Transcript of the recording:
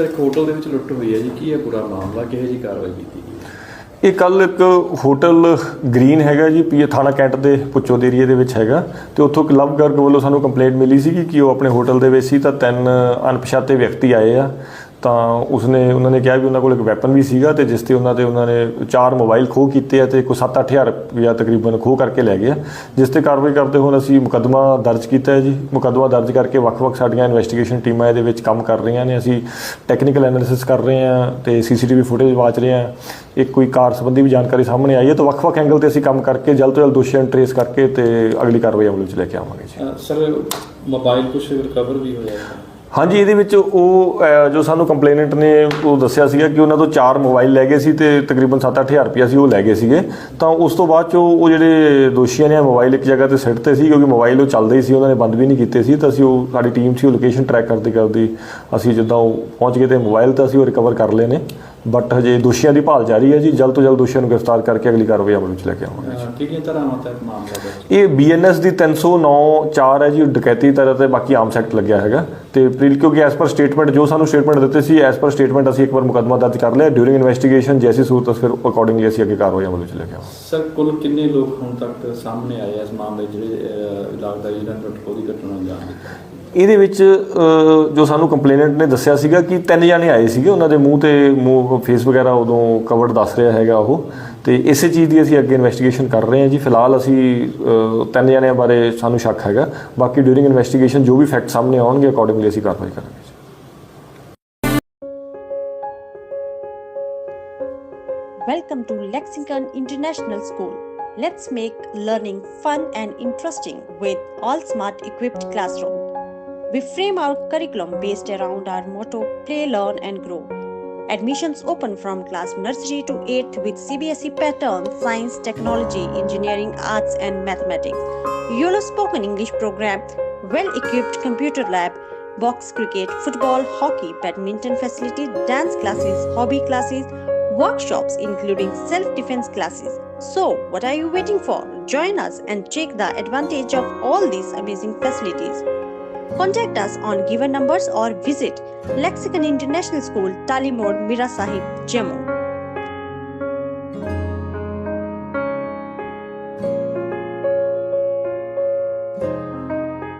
Sir ਇੱਕ hotel ਦੇ ਵਿੱਚ ਲੁੱਟ ਹੋਈ ਹੈ ਜੀ, ਕੀ ਹੈ ਪੂਰਾ ਮਾਮਲਾ, ਕਿਹੋ ਜੀ ਕਾਰਵਾਈ ਕੀਤੀ ਗਈ ਇਹ ਕੱਲ ਇੱਕ ਹੋਟਲ ਗ੍ਰੀਨ ਹੈਗਾ ਜੀ, ਪੀਏ ਥਾਣਾ ਕੈਂਟ ਦੇ ਪੁੱਚੋ ਦੇ ਏਰੀਏ ਦੇ ਵਿੱਚ ਹੈਗਾ। ਤੇ ਉੱਥੋਂ ਇੱਕ ਲਵ ਗਰਗ ਵੱਲੋਂ ਸਾਨੂੰ ਕੰਪਲੇਂਟ ਮਿਲੀ ਸੀ ਕਿ ਉਹ ਆਪਣੇ ਹੋਟਲ ਦੇ ਵਿੱਚ ਸੀ, ਤਾਂ ਤਿੰਨ ਅਣਪਛਾਤੇ ਵਿਅਕਤੀ ਆਏ ਆ। ਤਾਂ ਉਸਨੇ, ਉਹਨਾਂ ਨੇ ਕਿਹਾ ਵੀ ਉਹਨਾਂ ਕੋਲ ਇੱਕ ਵੈਪਨ ਵੀ ਸੀਗਾ ਤੇ ਜਿਸ ਤੇ ਉਹਨਾਂ ਦੇ, ਉਹਨਾਂ ਨੇ ਚਾਰ ਮੋਬਾਈਲ ਖੋਹ ਕੀਤੇ ਆ ਤੇ ਕੋਈ 7-8000 ਰੁਪਇਆ ਤਕਰੀਬਨ ਖੋਹ ਕਰਕੇ ਲੈ ਗਿਆ। ਜਿਸ ਤੇ ਕਾਰਵਾਈ ਕਰਦੇ ਹੁਣ ਅਸੀਂ ਮੁਕੱਦਮਾ ਦਰਜ ਕੀਤਾ ਹੈ ਜੀ। ਮੁਕੱਦਮਾ ਦਰਜ ਕਰਕੇ ਵੱਖ-ਵੱਖ ਸਾਡੀਆਂ ਇਨਵੈਸਟੀਗੇਸ਼ਨ ਟੀਮਾਂ ਇਹਦੇ ਵਿੱਚ ਕੰਮ ਕਰ ਰਹੀਆਂ ਨੇ। ਅਸੀਂ ਟੈਕਨੀਕਲ ਐਨਾਲਿਸਿਸ ਕਰ ਰਹੇ ਹਾਂ ਤੇ ਸੀਸੀਟੀਵੀ ਫੁਟੇਜ ਵਾਚ ਰਹੇ ਹਾਂ। ਇੱਕ ਕੋਈ ਕਾਰ ਸੰਬੰਧੀ ਵੀ ਜਾਣਕਾਰੀ ਸਾਹਮਣੇ ਆਈ ਹੈ ਤਾਂ ਵੱਖ-ਵੱਖ ਐਂਗਲ ਤੇ ਅਸੀਂ ਕੰਮ ਕਰਕੇ ਜਲਦ ਤੋਂ ਜਲਦ ਦੋਸ਼ੀਆਂ ਨੂੰ ਟਰੇਸ ਕਰਕੇ ਤੇ ਅਗਲੀ ਕਾਰਵਾਈ ਅਮਲ ਵਿੱਚ ਲੈ ਕੇ ਆਵਾਂਗੇ ਜੀ। ਸਰ ਮੋਬਾਈਲ ਕੁਝ ਰਿਕਵਰ ਵੀ ਹੋਇਆ ਹੈ। ਹਾਂਜੀ, ਇਹਦੇ ਵਿੱਚ ਉਹ ਜੋ ਸਾਨੂੰ ਕੰਪਲੇਨੈਂਟ ਨੇ ਉਹ ਦੱਸਿਆ ਸੀਗਾ ਕਿ ਉਹਨਾਂ ਤੋਂ ਚਾਰ ਮੋਬਾਈਲ ਲੈ ਗਏ ਸੀ ਤੇ ਤਕਰੀਬਨ 7-8000 ਰੁਪਇਆ ਸੀ ਉਹ ਲੈ ਗਏ ਸੀਗੇ। ਤਾਂ ਉਸ ਤੋਂ ਬਾਅਦ 'ਚ ਉਹ ਜਿਹੜੇ ਦੋਸ਼ੀਆਂ ਨੇ ਮੋਬਾਈਲ ਇੱਕ ਜਗ੍ਹਾ ਤੇ ਸਿੱਟ ਤੇ ਸੀ ਕਿਉਂਕਿ ਮੋਬਾਈਲ ਉਹ ਚੱਲਦੇ ਹੀ ਸੀ, ਉਹਨਾਂ ਨੇ ਬੰਦ ਵੀ ਨਹੀਂ ਕੀਤੇ ਸੀ। ਤਾਂ ਅਸੀਂ ਉਹ, ਸਾਡੀ ਟੀਮ ਸੀ ਉਹ ਲੋਕੇਸ਼ਨ ਟਰੈਕ ਕਰਦੇ ਕਰਦੇ ਅਸੀਂ ਜਿੱਦਾਂ ਉਹ ਪਹੁੰਚ ਗਏ ਤੇ ਮੋਬਾਈਲ ਤਾਂ ਅਸੀਂ ਉਹ ਰਿਕਵਰ ਕਰ ਲਏ ਨੇ। ਬਟ ਹਜੇ ਦੋਸ਼ੀਆਂ ਦੀ ਭਾਲ ਜਾਰੀ ਹੈ ਜੀ। ਜਲਦ ਤੋਂ ਜਲਦ ਦੋਸ਼ੀਆਂ ਨੂੰ ਗ੍ਰਿਫਤਾਰ ਕਰਕੇ ਅਗਲੀ ਕਾਰਵਾਈ ਅਮਲ ਵਿੱਚ ਲੈ ਕੇ ਆਵਾਂਗੇ। ਅਹ ਕਿਹੜੀਆਂ ਧਾਰਾਵਾਂ ਤਹਿਤ ਮਾਮਲਾ ਇਹ ਬੀਐਨਐਸ ਦੀ 309 4 ਹੈ ਜੀ। ਡਕੈਤੀ ਤਰ੍ਹਾਂ ਤੇ ਬਾਕੀ ਆਮ ਸੈਕਟ ਲੱਗਿਆ ਹੈਗਾ। ਤੇ ਪ੍ਰੀਲ ਕਿਉਂਕਿ ਐਸ ਪਰ ਸਟੇਟਮੈਂਟ ਜੋ ਸਾਨੂੰ ਸਟੇਟਮੈਂਟ ਦਿੱਤੇ ਸੀ ਐਸ ਪਰ ਸਟੇਟਮੈਂਟ ਅਸੀਂ ਇੱਕ ਵਾਰ ਮੁਕੱਦਮਾ ਦਰਜ ਕਰ ਲਿਆ। ਡਿਊਰਿੰਗ ਇਨਵੈਸਟੀਗੇਸ਼ਨ ਜੈਸੀ ਸੂਰਤ ਫਿਰ ਅਕੋਰਡਿੰਗਲੀ ਅਸੀਂ ਅੱਗੇ ਕਾਰਵਾਈ ਅਮਲ ਵਿੱਚ ਲੈ ਕੇ ਆਵਾਂਗੇ। ਸਰ ਕੁੱਲ ਕਿੰਨੇ ਲੋਕ ਹੁਣ ਤੱਕ ਸਾਹਮਣੇ ਆਏ ਇਸ ਮਾਮਲੇ ਜਿਹੜੇ ਲੱਗਦਾ ਜਿਹੜਾ ਖੋਹ ਦੀ ਘਟਨਾ ਦਿੱਤਾ ਇਹਦੇ ਵਿੱਚ ਜੋ ਸਾਨੂੰ ਕੰਪਲੇਨੈਂਟ ਨੇ ਦੱਸਿਆ ਸੀਗਾ ਕਿ ਤਿੰਨ ਜਾਣੇ ਆਏ ਸੀਗੇ, ਉਹਨਾਂ ਦੇ ਮੂੰਹ ਤੇ ਮੂੰਹ ਫੇਸ ਵਗੈਰਾ ਉਦੋਂ ਕਵਰਡ ਦੱਸ ਰਿਹਾ ਹੈਗਾ ਉਹ ਤੇ ਇਸੇ ਚੀਜ਼ ਦੀ ਅਸੀਂ ਅੱਗੇ ਇਨਵੈਸਟੀਗੇਸ਼ਨ ਕਰ ਰਹੇ ਹਾਂ ਜੀ ਫਿਲਹਾਲ ਅਸੀਂ ਤਿੰਨ ਜਾਣਿਆਂ ਬਾਰੇ ਸਾਨੂੰ ਸ਼ੱਕ ਹੈਗਾ ਬਾਕੀ ਡਿਊਰਿੰਗ ਇਨਵੈਸਟੀਗੇਸ਼ਨ ਜੋ ਵੀ ਫੈਕਟ ਸਾਹਮਣੇ ਆਉਣਗੇ ਅਕੋਰਡਿੰਗਲੀ ਅਸੀਂ ਕਾਰਵਾਈ ਕਰਾਂਗੇ Welcome to Lexington International School. Let's make learning fun and interesting with all smart equipped classroom. We frame our curriculum based around our motto play, learn and grow. Admissions open from class nursery to 8th with CBSE pattern, science, technology, engineering, arts and mathematics. YOLO spoken English program, well-equipped computer lab, box cricket, football, hockey, badminton facility, dance classes, hobby classes, workshops including self-defense classes. So, what are you waiting for? Join us and take the advantage of all these amazing facilities. Contact us on given numbers or visit Lexicon International School, Tali Road, Mira Sahib, Jammu.